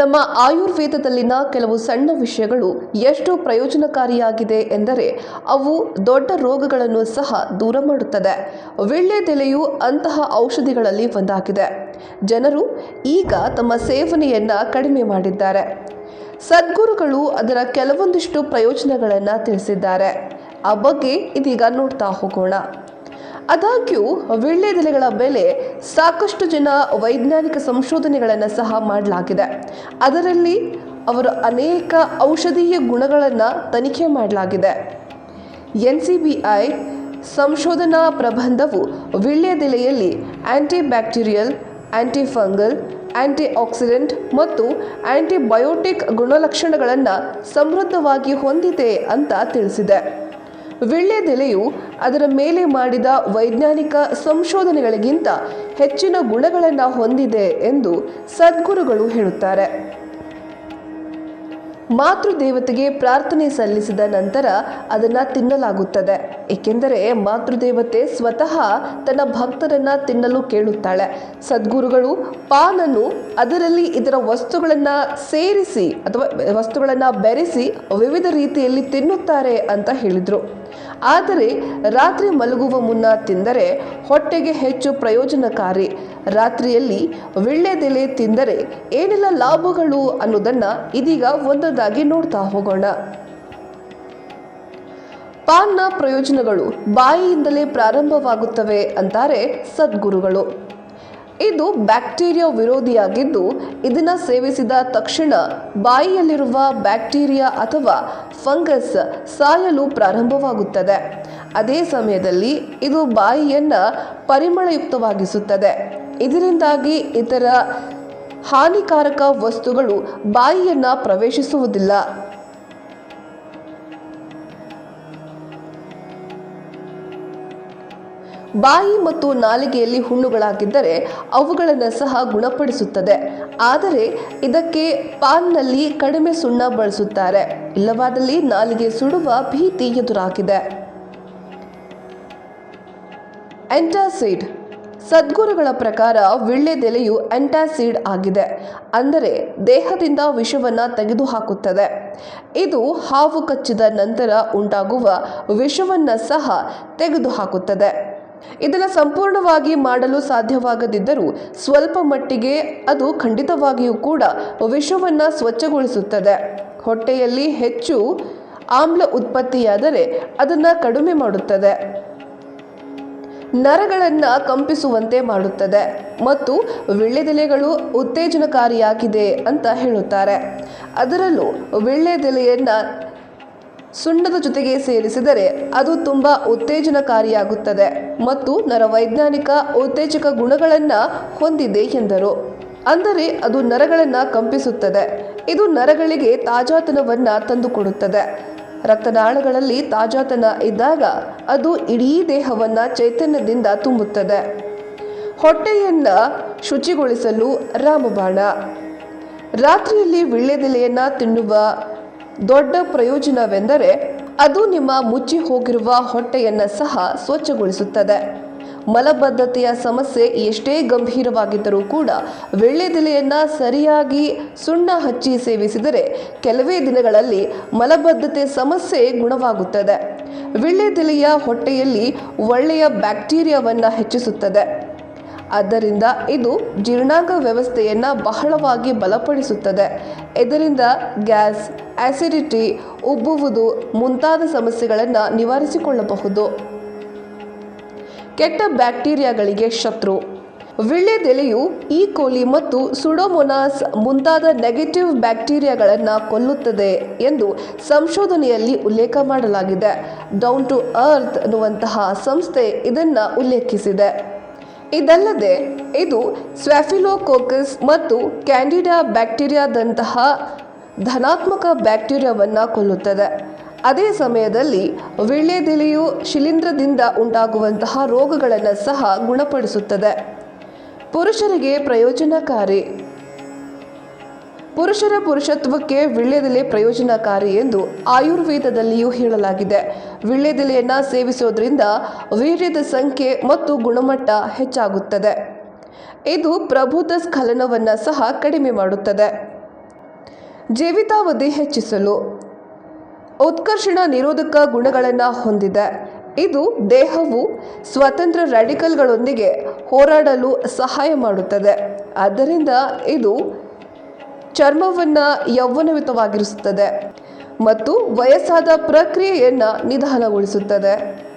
ನಮ್ಮ ಆಯುರ್ವೇದದಲ್ಲಿನ ಕೆಲವು ಸಣ್ಣ ವಿಷಯಗಳು ಎಷ್ಟು ಪ್ರಯೋಜನಕಾರಿಯಾಗಿದೆ ಎಂದರೆ ಅವು ದೊಡ್ಡ ರೋಗಗಳನ್ನು ಸಹ ದೂರ ಮಾಡುತ್ತದೆ. ವಿಳ್ಳೆದೆಲೆಯು ಅಂತಹ ಔಷಧಿಗಳಲ್ಲಿ ಒಂದಾಗಿದೆ. ಜನರು ಈಗ ತಮ್ಮ ಸೇವನೆಯನ್ನು ಕಡಿಮೆ ಮಾಡಿದ್ದಾರೆ. ಸದ್ಗುರುಗಳು ಅದರ ಕೆಲವೊಂದಿಷ್ಟು ಪ್ರಯೋಜನಗಳನ್ನು ತಿಳಿಸಿದ್ದಾರೆ. ಆ ಬಗ್ಗೆ ಇದೀಗ ನೋಡ್ತಾ ಹೋಗೋಣ. ಆದಾಗ್ಯೂ ವೀಳ್ಯದೆಲೆಗಳ ಬೆಲೆ ಸಾಕಷ್ಟು ಜನ ವೈಜ್ಞಾನಿಕ ಸಂಶೋಧನೆಗಳನ್ನು ಸಹ ಮಾಡಲಾಗಿದೆ. ಅದರಲ್ಲಿ ಅವರ ಅನೇಕ ಔಷಧೀಯ ಗುಣಗಳನ್ನು ತನಿಖೆ ಮಾಡಲಾಗಿದೆ. ಎನ್ ಸಿ ಬಿ ಐ ಸಂಶೋಧನಾ ಪ್ರಬಂಧವು ವೀಳ್ಯದೆಲೆಯಲ್ಲಿ anti bacterial anti fungal anti oxidant ಮತ್ತು ಆ್ಯಂಟಿಬಯೋಟಿಕ್ ಗುಣಲಕ್ಷಣಗಳನ್ನು ಸಮೃದ್ಧವಾಗಿ ಹೊಂದಿದೆ ಅಂತ ತಿಳಿಸಿದೆ. ವೀಳ್ಯದೆಲೆಯು ಅದರ ಮೇಲೆ ಮಾಡಿದ ವೈಜ್ಞಾನಿಕ ಸಂಶೋಧನೆಗಳಿಗಿಂತ ಹೆಚ್ಚಿನ ಗುಣಗಳನ್ನು ಹೊಂದಿದೆ ಎಂದು ಸದ್ಗುರುಗಳು ಹೇಳುತ್ತಾರೆ. ಮಾತೃದೇವತೆಗೆ ಪ್ರಾರ್ಥನೆ ಸಲ್ಲಿಸಿದ ನಂತರ ಅದನ್ನು ತಿನ್ನಲಾಗುತ್ತದೆ. ಏಕೆಂದರೆ ಮಾತೃದೇವತೆ ಸ್ವತಃ ತನ್ನ ಭಕ್ತರನ್ನು ತಿನ್ನಲು ಕೇಳುತ್ತಾಳೆ. ಸದ್ಗುರುಗಳು ಪಾನನ್ನು ಅದರಲ್ಲಿ ಇದರ ವಸ್ತುಗಳನ್ನು ಸೇರಿಸಿ ಅಥವಾ ವಸ್ತುಗಳನ್ನು ಬೆರೆಸಿ ವಿವಿಧ ರೀತಿಯಲ್ಲಿ ತಿನ್ನುತ್ತಾರೆ ಅಂತ ಹೇಳಿದರು. ಆದರೆ ರಾತ್ರಿ ಮಲಗುವ ಮುನ್ನ ತಿಂದರೆ ಹೊಟ್ಟೆಗೆ ಹೆಚ್ಚು ಪ್ರಯೋಜನಕಾರಿ. ರಾತ್ರಿಯಲ್ಲಿ ವಿಳ್ಳೆದೆಲೆ ತಿಂದರೆ ಏನೆಲ್ಲ ಲಾಭಗಳು ಅನ್ನೋದನ್ನು ಇದೀಗ ಒಂದೊಂದಾಗಿ ನೋಡ್ತಾ ಹೋಗೋಣ. ಪಾನ್ನ ಪ್ರಯೋಜನಗಳು ಬಾಯಿಯಿಂದಲೇ ಪ್ರಾರಂಭವಾಗುತ್ತವೆ ಅಂತಾರೆ ಸದ್ಗುರುಗಳು. ಇದು ಬ್ಯಾಕ್ಟೀರಿಯಾ ವಿರೋಧಿಯಾಗಿದ್ದು, ಇದನ್ನು ಸೇವಿಸಿದ ತಕ್ಷಣ ಬಾಯಿಯಲ್ಲಿರುವ ಬ್ಯಾಕ್ಟೀರಿಯಾ ಅಥವಾ ಫಂಗಸ್ ಸಾಯಲು ಪ್ರಾರಂಭವಾಗುತ್ತದೆ. ಅದೇ ಸಮಯದಲ್ಲಿ ಇದು ಬಾಯಿಯನ್ನು ಪರಿಮಳಯುಕ್ತವಾಗಿಸುತ್ತದೆ. ಇದರಿಂದಾಗಿ ಇತರ ಹಾನಿಕಾರಕ ವಸ್ತುಗಳು ಬಾಯಿಯನ್ನು ಪ್ರವೇಶಿಸುವುದಿಲ್ಲ. ಬಾಯಿ ಮತ್ತು ನಾಲಿಗೆಯಲ್ಲಿ ಹುಣ್ಣುಗಳಾಗಿದ್ದರೆ ಅವುಗಳನ್ನು ಸಹ ಗುಣಪಡಿಸುತ್ತದೆ. ಆದರೆ ಇದಕ್ಕೆ ಪಾನ್ನಲ್ಲಿ ಕಡಿಮೆ ಸುಣ್ಣ ಬಳಸುತ್ತಾರೆ. ಇಲ್ಲವಾದಲ್ಲಿ ನಾಲಿಗೆ ಸುಡುವ ಭೀತಿ ಎದುರಾಗಿದೆ. ಎಂಟಾಸಿಡ್ ಸದ್ಗುರುಗಳ ಪ್ರಕಾರ ವಿಳ್ಳೆದೆಲೆಯು ಎಂಟಾಸಿಡ್ ಆಗಿದೆ. ಅಂದರೆ ದೇಹದಿಂದ ವಿಷವನ್ನು ತೆಗೆದುಹಾಕುತ್ತದೆ. ಇದು ಹಾವು ಕಚ್ಚಿದ ನಂತರ ಉಂಟಾಗುವ ವಿಷವನ್ನು ಸಹ ತೆಗೆದುಹಾಕುತ್ತದೆ. ಇದನ್ನು ಸಂಪೂರ್ಣವಾಗಿ ಮಾಡಲು ಸಾಧ್ಯವಾಗದಿದ್ದರೂ ಸ್ವಲ್ಪ ಮಟ್ಟಿಗೆ ಅದು ಖಂಡಿತವಾಗಿಯೂ ಕೂಡ ವಿಷವನ್ನು ಸ್ವಚ್ಛಗೊಳಿಸುತ್ತದೆ. ಹೊಟ್ಟೆಯಲ್ಲಿ ಹೆಚ್ಚು ಆಮ್ಲ ಉತ್ಪತ್ತಿಯಾದರೆ ಅದನ್ನು ಕಡಿಮೆ ಮಾಡುತ್ತದೆ. ನರಗಳನ್ನು ಕಂಪಿಸುವಂತೆ ಮಾಡುತ್ತದೆ ಮತ್ತು ವೀಳ್ಯದೆಲೆಗಳು ಉತ್ತೇಜನಕಾರಿಯಾಗಿದೆ ಅಂತ ಹೇಳುತ್ತಾರೆ. ಅದರಲ್ಲೂ ವೀಳ್ಯದೆಲೆಯನ್ನು ಸುಣ್ಣದ ಜೊತೆಗೆ ಸೇರಿಸಿದರೆ ಅದು ತುಂಬ ಉತ್ತೇಜನಕಾರಿಯಾಗುತ್ತದೆ ಮತ್ತು ನರವೈಜ್ಞಾನಿಕ ಉತ್ತೇಜಕ ಗುಣಗಳನ್ನು ಹೊಂದಿದೆ ಎಂದರು. ಅಂದರೆ ಅದು ನರಗಳನ್ನು ಕಂಪಿಸುತ್ತದೆ. ಇದು ನರಗಳಿಗೆ ತಾಜಾತನವನ್ನು ತಂದುಕೊಡುತ್ತದೆ. ರಕ್ತನಾಳಗಳಲ್ಲಿ ತಾಜಾತನ ಇದ್ದಾಗ ಅದು ಇಡೀ ದೇಹವನ್ನು ಚೈತನ್ಯದಿಂದ ತುಂಬುತ್ತದೆ. ಹೊಟ್ಟೆಯನ್ನು ಶುಚಿಗೊಳಿಸಲು ರಾಮಬಾಣ. ರಾತ್ರಿಯಲ್ಲಿ ವೀಳ್ಯದೆಲೆಯನ್ನು ತಿನ್ನುವ ದೊಡ್ಡ ಪ್ರಯೋಜನವೆಂದರೆ ಅದು ನಿಮ್ಮ ಮುಚ್ಚಿ ಹೋಗಿರುವ ಹೊಟ್ಟೆಯನ್ನು ಸಹ ಸ್ವಚ್ಛಗೊಳಿಸುತ್ತದೆ. ಮಲಬದ್ಧತೆಯ ಸಮಸ್ಯೆ ಎಷ್ಟೇ ಗಂಭೀರವಾಗಿದ್ದರೂ ಕೂಡ ವೀಳ್ಯದೆಲೆಯನ್ನು ಸರಿಯಾಗಿ ಸುಣ್ಣ ಹಚ್ಚಿ ಸೇವಿಸಿದರೆ ಕೆಲವೇ ದಿನಗಳಲ್ಲಿ ಮಲಬದ್ಧತೆ ಸಮಸ್ಯೆ ಗುಣವಾಗುತ್ತದೆ. ವೀಳ್ಯದೆಲೆಯ ಹೊಟ್ಟೆಯಲ್ಲಿ ಒಳ್ಳೆಯ ಬ್ಯಾಕ್ಟೀರಿಯಾವನ್ನು ಹೆಚ್ಚಿಸುತ್ತದೆ. ಆದ್ದರಿಂದ ಇದು ಜೀರ್ಣಾಂಗ ವ್ಯವಸ್ಥೆಯನ್ನು ಬಹಳವಾಗಿ ಬಲಪಡಿಸುತ್ತದೆ. ಇದರಿಂದ ಗ್ಯಾಸ್ ಆಸಿಡಿಟಿ ಉಬ್ಬುವುದು ಮುಂತಾದ ಸಮಸ್ಯೆಗಳನ್ನು ನಿವಾರಿಸಿಕೊಳ್ಳಬಹುದು. ಕೆಟ್ಟ ಬ್ಯಾಕ್ಟೀರಿಯಾಗಳಿಗೆ ಶತ್ರು. ವೀಳ್ಯದೆಲೆಯು ಈ ಕೋಲಿ ಮತ್ತು ಸುಡೋಮೊನಾಸ್ ಮುಂತಾದ ನೆಗೆಟಿವ್ ಬ್ಯಾಕ್ಟೀರಿಯಾಗಳನ್ನು ಕೊಲ್ಲುತ್ತದೆ ಎಂದು ಸಂಶೋಧನೆಯಲ್ಲಿ ಉಲ್ಲೇಖ ಮಾಡಲಾಗಿದೆ. ಡೌನ್ ಟು ಅರ್ತ್ ಅನ್ನುವಂತಹ ಸಂಸ್ಥೆ ಇದನ್ನು ಉಲ್ಲೇಖಿಸಿದೆ. ಇದಲ್ಲದೆ ಇದು ಸ್ವ್ಯಾಫಿಲೋಕೋಕಸ್ ಮತ್ತು ಕ್ಯಾಂಡಿಡಾ ಬ್ಯಾಕ್ಟೀರಿಯಾದಂತಹ ಧನಾತ್ಮಕ ಬ್ಯಾಕ್ಟೀರಿಯಾವನ್ನು ಕೊಲ್ಲುತ್ತದೆ. ಅದೇ ಸಮಯದಲ್ಲಿ ವೀಳ್ಯದೆಲೆಯು ಶಿಲೀಂಧ್ರದಿಂದ ಉಂಟಾಗುವಂತಹ ರೋಗಗಳನ್ನು ಸಹ ಗುಣಪಡಿಸುತ್ತದೆ. ಪುರುಷರಿಗೆ ಪ್ರಯೋಜನಕಾರಿ. ಪುರುಷರ ಪುರುಷತ್ವಕ್ಕೆ ವೀಳ್ಯದೆಲೆ ಪ್ರಯೋಜನಕಾರಿ ಎಂದು ಆಯುರ್ವೇದದಲ್ಲಿಯೂ ಹೇಳಲಾಗಿದೆ. ವೀಳ್ಯದೆಲೆಯನ್ನು ಸೇವಿಸೋದ್ರಿಂದ ವೀರ್ಯದ ಸಂಖ್ಯೆ ಮತ್ತು ಗುಣಮಟ್ಟ ಹೆಚ್ಚಾಗುತ್ತದೆ. ಇದು ಪ್ರಭುತ ಸ್ಖಲನವನ್ನು ಸಹ ಕಡಿಮೆ ಮಾಡುತ್ತದೆ. ಜೀವಿತಾವಧಿ ಹೆಚ್ಚಿಸಲು ಉತ್ಕರ್ಷಣ ನಿರೋಧಕ ಗುಣಗಳನ್ನು ಹೊಂದಿದೆ. ಇದು ದೇಹವು ಸ್ವತಂತ್ರ ರ್ಯಾಡಿಕಲ್ಗಳೊಂದಿಗೆ ಹೋರಾಡಲು ಸಹಾಯ ಮಾಡುತ್ತದೆ. ಆದ್ದರಿಂದ ಇದು ಚರ್ಮವನ್ನು ಯೌವನಯುತವಾಗಿರಿಸುತ್ತದೆ ಮತ್ತು ವಯಸ್ಸಾದ ಪ್ರಕ್ರಿಯೆಯನ್ನು ನಿಧಾನಗೊಳಿಸುತ್ತದೆ.